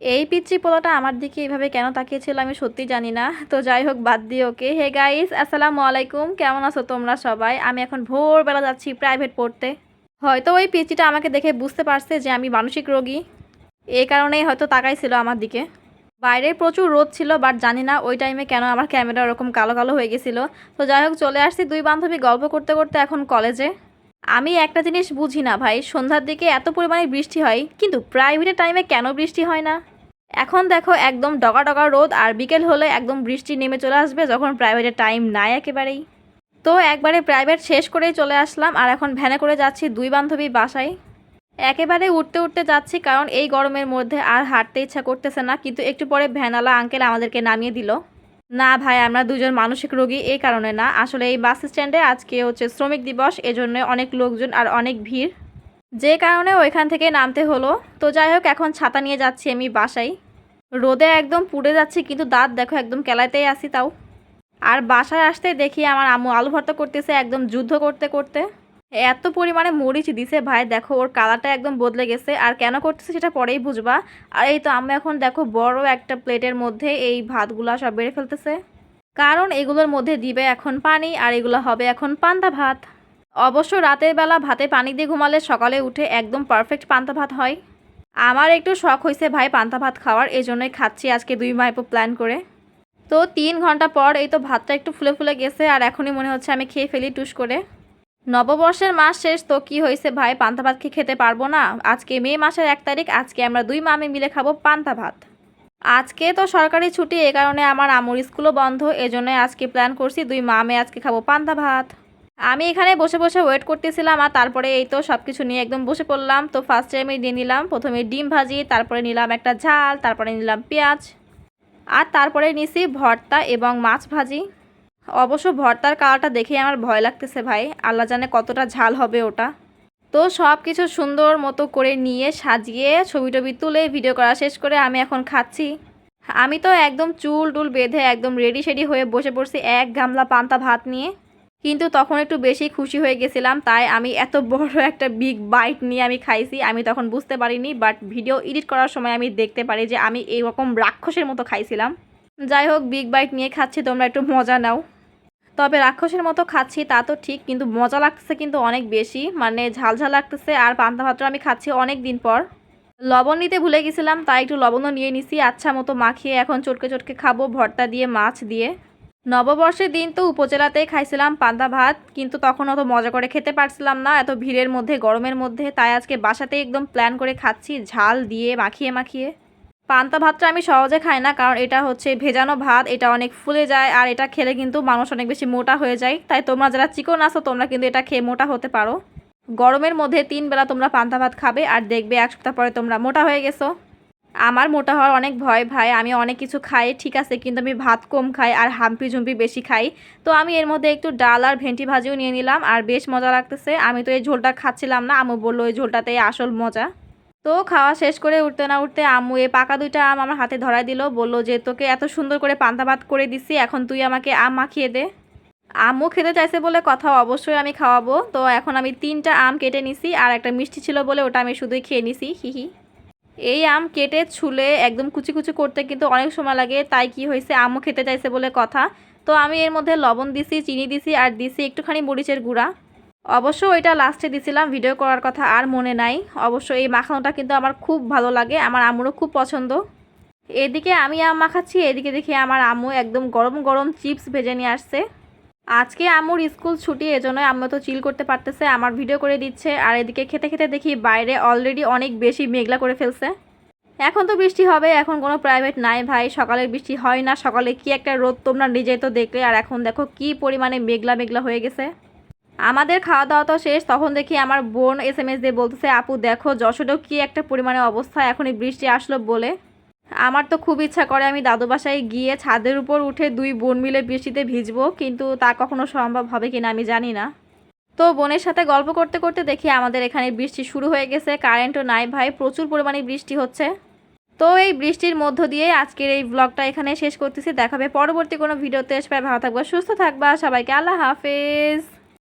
এই পিচ্ছি পোলাটা আমার দিকে এইভাবে কেন তাকিয়েছিল আমি সত্যি জানি না। তো যাই হোক, বাদ দিয়ে ওকে। হে গাইস আসসালামু আলাইকুম। কেমন আছো তোমরা সবাই? আমি এখন ভোরবেলা যাচ্ছি প্রাইভেট পড়তে। হয়তো ওই পিচ্চিটা আমাকে দেখে বুঝতে পারছে যে আমি মানসিক রোগী। এই কারণেই হয়তো তাকাইছিল আমার দিকে। বাইরে প্রচুর রোদ ছিল বাট জানি না ওই টাইমে কেন আমার ক্যামেরা ওরকম কালো কালো হয়ে গেছিল। তো যাই হোক, চলে আসছি দুই বান্ধবী গল্প করতে করতে এখন কলেজে আমি একটা জিনিস বুঝি না ভাই, সন্ধ্যার দিকে এত পরিমাণে বৃষ্টি হয়, কিন্তু প্রাইভেটের টাইমে কেন বৃষ্টি হয় না? এখন দেখো একদম ডগা ডগা রোদ আর বিকেল হলে একদম বৃষ্টি নেমে চলে আসবে যখন প্রাইভেটের টাইম নাই একেবারেই। তো একবারে প্রাইভেট শেষ করেই চলে আসলাম আর এখন ভ্যানে করে যাচ্ছি দুই বান্ধবী বাসায়। একেবারে উঠতে উঠতে যাচ্ছি কারণ এই গরমের মধ্যে আর হাঁটতে ইচ্ছা করতেছে না, কিন্তু একটু পরে ভ্যানালা আঙ্কেল আমাদেরকে নামিয়ে দিল। না ভাই, আমরা দুজন মানসিক রোগী এই কারণে না। আসলে এই বাস স্ট্যান্ডে আজকে হচ্ছে শ্রমিক দিবস, এজন্য অনেক লোকজন আর অনেক ভিড়। যে কারণে ওইখান থেকে নামতে হলো। তো যাই হোক, এখন ছাতা নিয়ে যাচ্ছি আমি বাসায়। রোদে একদম পুড়ে যাচ্ছি, কিন্তু দাঁত দেখো একদম কেলাইতেই আসি তাও। আর বাসায় আসতে দেখি আমার আম্মু আলু ভর্তা করতেছে, একদম যুদ্ধ করতে করতে। এত পরিমাণে মরিচ দিছে ভাই, দেখো ওর কালারটা একদম বদলে গেছে। আর কেন করতেছে সেটা পরেই বুঝবা। আর এই তো আমি এখন দেখো বড় একটা প্লেটের মধ্যে এই ভাতগুলা সব বেড়ে ফেলতেছে। কারণ এগুলোর মধ্যে দিবে এখন পানি, আর এগুলো হবে এখন পান্তা ভাত। অবশ্য রাতের বেলা ভাতে পানি দিয়ে ঘুমালে সকালে উঠে একদম পারফেক্ট পান্তা ভাত হয়। আমার একটু শখ হয়েছে ভাই পান্তা ভাত খাওয়ার এই জন্যই খাচ্ছি আজকে দুই মাইপো প্ল্যান করে। তো তিন ঘণ্টা পর এই তো ভাতটা একটু ফুলে ফুলে গেছে, আর এখনই মনে হচ্ছে আমি খেয়ে ফেলি টুস করে। নববর্ষের মাস শেষ, তো কি হয়েছে ভাই? পান্তা ভাত কি খেতে পারব না? আজকে মে মাসের এক তারিখ, আজকে আমরা দুই মামে মিলে খাব পান্তা ভাত। আজকে তো সরকারি ছুটি, এ কারণে আমার আমুর স্কুলও বন্ধ এজন্য আজকে প্ল্যান করছি দুই মামে আজকে খাব পান্তা ভাত। আমি এখানে বসে বসে ওয়েট করতেছিলাম, আর তারপরে এই তো সব কিছু নিয়ে একদম বসে পড়লাম। তো ফার্স্টে আমি নিয়ে নিলাম, প্রথমে ডিম ভাজি, তারপরে নিলাম একটা ঝাল, তারপরে নিলাম পেঁয়াজ। আর তারপরে নিছি ভর্তা এবং মাছ ভাজি। অবশ্য ভর্তার কালারটা দেখে আমার ভয় লাগতেছে ভাই। আল্লাহ জানে কতটা ঝাল হবে ওটা। তো সব কিছু সুন্দর মতো করে নিয়ে সাজিয়ে ছবি টবি তুলে ভিডিও করা শেষ করে আমি এখন খাচ্ছি। আমি তো একদম চুল টুল বেঁধে একদম রেডি শেডি হয়ে বসে পড়ছি এক গামলা পান্তা ভাত নিয়ে। কিন্তু তখন একটু বেশি খুশি হয়ে গেছিলাম, তাই আমি এত বড় একটা বিগ বাইট নিয়ে আমি খাইছি, আমি তখন বুঝতে পারিনি বাট ভিডিও এডিট করার সময় আমি দেখতে পারি যে আমি এইরকম রাক্ষসের মতো খাইছিলাম। যাই হোক বিগ বাইট নিয়ে খাচ্ছি, তোমরা একটু মজা নাও। তবে রাক্ষসের মতো খাচ্ছি, তা তো ঠিক, কিন্তু মজা লাগতেছে কিন্তু অনেক বেশি। মানে ঝাল ঝাল লাগতেছে, আর পান্তা ভাতটা আমি খাচ্ছি অনেক দিন পর। লবণ নিতে ভুলে গেছিলাম, তাই একটু লবণও নিয়ে নিছি। আচ্ছা মতো মাখিয়ে এখন চটকে চটকে খাব ভর্তা দিয়ে, মাছ দিয়ে। নববর্ষের দিন তো উপজেলাতেই খাইছিলাম পান্তা ভাত, কিন্তু তখন অত মজা করে খেতে পারছিলাম না, এত ভিড়ের মধ্যে, গরমের মধ্যে। তাই আজকে বাসাতেই একদম প্ল্যান করে খাচ্ছি, ঝাল দিয়ে মাখিয়ে মাখিয়ে। পান্তা ভাতটা আমি সহজে খাই না, কারণ এটা হচ্ছে ভেজানো ভাত, এটা অনেক ফুলে যায়, আর এটা খেলে কিন্তু মানুষ অনেক বেশি মোটা হয়ে যায়। তাই তোমরা যারা চিকন আসো তোমরা কিন্তু এটা খেয়ে মোটা হতে পারো। গরমের মধ্যে তিন বেলা তোমরা পান্তা ভাত খাবে, আর দেখবে এক সপ্তাহ পরে তোমরা মোটা হয়ে গেছো। আমার মোটা হওয়ার অনেক ভয় ভাই, আমি অনেক কিছু খাই, ঠিক আছে, কিন্তু আমি ভাত কম খাই আর হাম্পি ঝুম্পি বেশি খাই। তো আমি এর মধ্যে একটু ডাল আর ভেন্টি ভাজিও নিয়ে নিলাম, আর বেশ মজা লাগতেছে। আমি তো এই ঝোলটা খাচ্ছিলাম না, আম্মু বলল এই ঝোলটাতেই আসল মজা। তো খাওয়া শেষ করে উঠতে না উঠতে আম্মু এ পাকা দুইটা আম আমার হাতে ধরাই দিল, বলল যে, তোকে এত সুন্দর করে পান্তা ভাত করে দিছি, এখন তুই আমাকে আম মাখিয়ে দে। আম্মু খেতে চাইছে বলে কথা অবশ্যই আমি খাওয়াবো, তো এখন আমি তিনটা আম কেটে নিছি, আর একটা মিষ্টি ছিল বলে ওটা আমি শুধুই খেয়ে নিছি হিহি এই আম কেটে ছুলে একদম কুচি কুচি করতে কিন্তু অনেক সময় লাগে, তাই কি হয়েছে আম্মু খেতে চাইছে বলে কথা। তো আমি এর মধ্যে লবণ দিছি, চিনি দিছি, আর দিছি একটুখানি মরিচের গুঁড়া। অবশ্য এটা লাস্টে দিছিলাম ভিডিও করার কথা আর মনে নাই। অবশ্য এই মাখানোটা কিন্তু আমার খুব ভালো লাগে, আমার আম্মুরও খুব পছন্দ। এদিকে আমি আম মাখাচ্ছি, এদিকে দেখি আমার আম্মু একদম গরম গরম চিপস ভেজে নিয়ে আসছে। আজকে আম্মুর স্কুল ছুটি এজন্য আম্মু তো চিল করতে পারতেছে, আমার ভিডিও করে দিচ্ছে। আর এদিকে খেতে খেতে দেখি বাইরে অলরেডি অনেক বেশি মেঘলা করে ফেলছে। এখন তো বৃষ্টি হবে, এখন কোনো প্রাইভেট নাই ভাই সকালে বৃষ্টি হয় না, সকালে কি একটা রোদ তোমরা নিজেই তো দেখলে। আর এখন দেখো কি পরিমাণে মেঘলা মেঘলা হয়ে গেছে। আমাদের খাওয়া দাওয়া তো শেষ, তখন দেখি আমার বোন এস এম এস দিয়ে বলতেছে, আপু, দেখো যশোরেও কি একটা পরিমাণে অবস্থা, এখনই বৃষ্টি আসলো বলে। আমার তো খুব ইচ্ছা করে আমি দাদু বাসায় গিয়ে ছাদের উপর উঠে দুই বোন মিলে বৃষ্টিতে ভিজবো, কিন্তু তা কখনো সম্ভব হবে কিনা আমি জানি না। তো বোনের সাথে গল্প করতে করতে দেখি আমাদের এখানে বৃষ্টি শুরু হয়ে গেছে, কারেন্টও নাই ভাই, প্রচুর পরিমাণে বৃষ্টি হচ্ছে। তো এই বৃষ্টির মধ্য দিয়ে আজকের এই ব্লগটা এখানে শেষ করতেছি, দেখাবে পরবর্তী কোনো ভিডিওতে, সবাই ভালো থাকবা, সুস্থ থাকবা, সবাইকে আল্লাহ হাফেজ।